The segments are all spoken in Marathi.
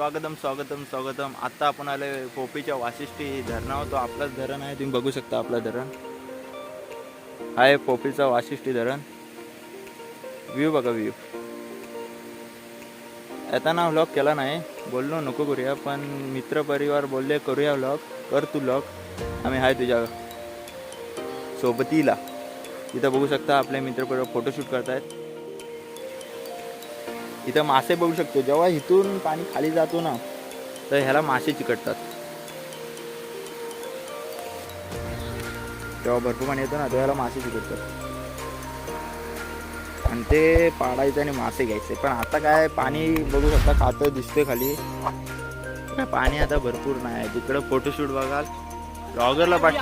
स्वागतम स्वागतम स्वागतम. आता आपण आले पोपीच्या वाशिष्ठी धरणावर तो आपलाच धरण आहे. तुम्ही बघू शकता आपलं धरण. आहे पोपीचा वाशिष्ठी धरण. व्ह्यू बघा व्ह्यू येताना व्लॉग केला नाही. बोललो नको करूया. पण मित्र परिवार बोलले करूया व्लॉग कर तू व्लॉग आम्ही आहे तुझ्या सोबतीला. इथं बघू शकता आपले मित्र परिवार फोटोशूट करतायत. इथं मासे बघू शकतो. जेव्हा इथून पाणी खाली जातो ना तर ह्याला मासे चिकटतात. जेव्हा भरपूर पाणी येतं ना तेव्हा ह्याला मासे चिकटतात. आणि ते पाडायचं आणि मासे घ्यायचे. पण आता काय पाणी बघू शकता खातं दिसतंय खाली. पाणी आता भरपूर नाही. तिकडं फोटोशूट बघाल. ब्लॉगरला पाठ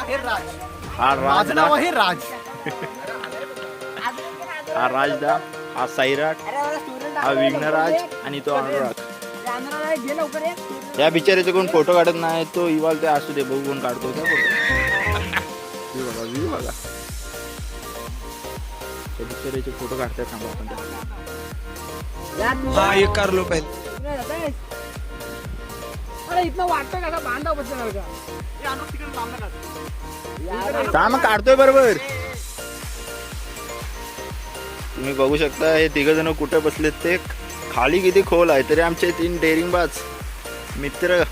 हा नाव आहे राज. हा राजदा हा साईराट. हा विघ्नराज आणि तो अनुराग. या. बिचाऱ्याचे कोण फोटो काढत नाही तो इवाल ते असू दे बघू कोण काढतो त्या फोटो. बघा व्ह्यू बघा त्या बिचाऱ्याचे फोटो काढताय थांबा आपण. हाँ ये कर लो पहले अरे वाटतं का बांधा बसणार का हा काढतोय बरोबर. तुम्ही बघू शकता हे तिघ जण कुठे बसलेत ते खाली किती खोल आहे तरी आमचे तीन डेरिंगबाज मित्र.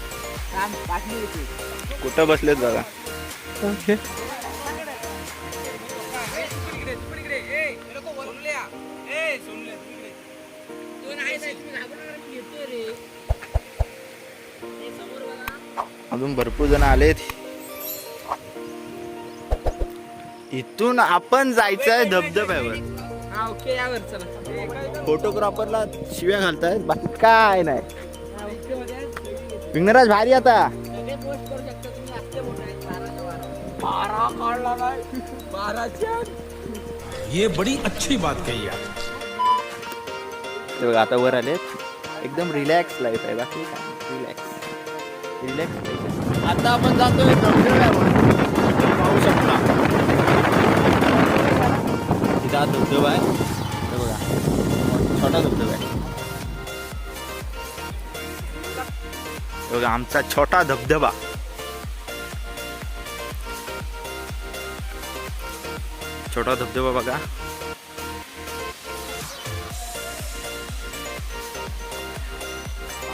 कुठं बसलेत बघा. अजून भरपूर जण आलेत. इथून आपण जायचं आहे धबधब्यावर. हा ओके यावर चला. फोटोग्राफरला शिव्या घालतायत बाकी काय नाही. हा. विघ्नराज भारी आता. बारा. बारा काढला नाही बाराच्या ये बड़ी अच्छी बात कही आप ते बघा आता वर आलेत. एकदम रिलॅक्स लाईफ आहे. बाकी काय रिलॅक्स रिलॅक्स आता आपण जातोय धबधब्यावर बघा आमचा छोटा धबधबा. छोटा धबधबा बघा.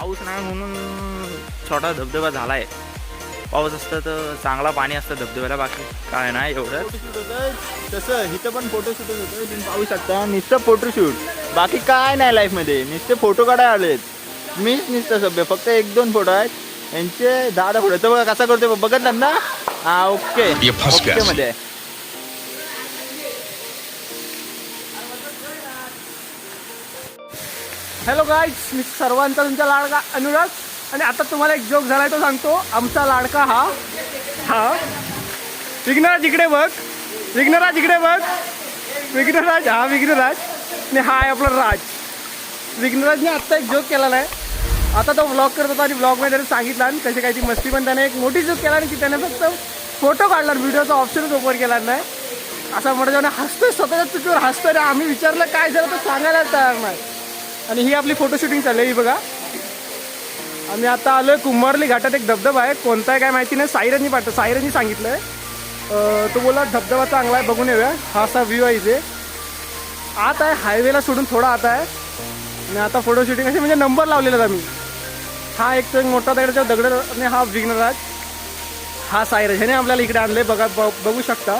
पाऊस नाही म्हणून छोटा धबधबा झालाय. पाऊस असतं तर चांगला पाणी असतं धबधब्याला बाकी काय नाही एवढं. तसं इथं पण फोटोशूट होतं तुम्ही पाहू शकता. नुसतं फोटोशूट बाकी काय नाही लाईफमध्ये नुसते फोटो काढाय आलेत. मीच नुसतं सभ्य फक्त एक दोन फोटो आहेत. यांचे दहा दहा फोटो तर बघा कसा करतोय बघितलं ना? हा ओके. ओके मध्ये. आहे. हॅलो गाईज मी सर्वांचा तुमचा लाडका अनुराग. आणि आता तुम्हाला एक जोक झालाय तो सांगतो. आमचा लाडका हा हा. विघ्नराज इकडे बघ. विघ्नराज इकडे बघ. विघ्नराज हा विघ्नराज. आणि हा आहे आपला राज. विघ्नराजने आत्ता एक जोक केलेला आहे. आता तो व्लॉग करत होता आणि ब्लॉगमध्ये त्याने सांगितलं आणि त्याची काही ती मस्ती पण त्याने एक मोठी जोक केला आणि की त्याने फक्त फोटो काढला. व्हिडिओचा ऑप्शनच ओपन केला नाही. असा म्हणत जाऊन हसतोय स्वतःच्या चुकीवर हसतोय आम्ही विचारलं काय झालं? तर सांगायला तयार नाही. आणि ही आपली फोटोशूटिंग चालली ही बघा. आम्ही आता आलो कुंभारली घाटात. एक धबधबा आहे. कोणता आहे काय माहिती नाही. सायरनी पाठव सायरनी सांगितलंय. आहे तो बोला धबधबा चांगला आहे बघून येऊया. हा असा व्ह्यू आहे इथे. आत आहे हायवेला सोडून थोडा आत आहे. आणि आता फोटोशूटिंग असे म्हणजे नंबर लावलेला आहेत आम्ही. हा एक तो एक मोठा दगडाचा दगड आणि हा विघ्नराज हा सायरज ह्याने आपल्याला इकडे आणले बघा बघू शकता.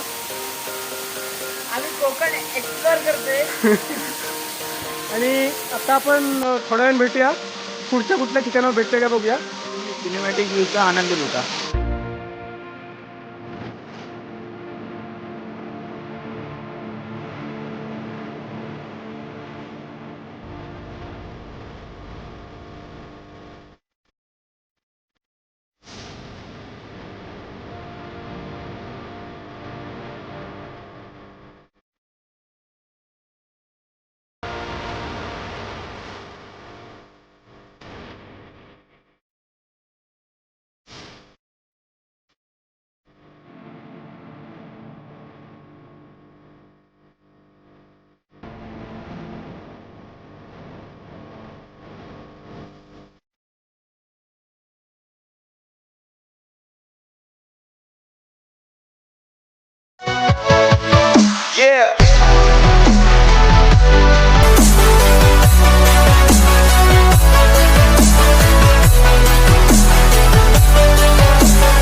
आम्ही कोकण एक्सप्लोर करतोय. आणि आता आपण थोड्या वेळ भेटूया. पुढच्या कुठल्या ठिकाणावर भेटतोय का बघूया? सिनेमॅटिक व्ह्यूचा आनंद लुटा.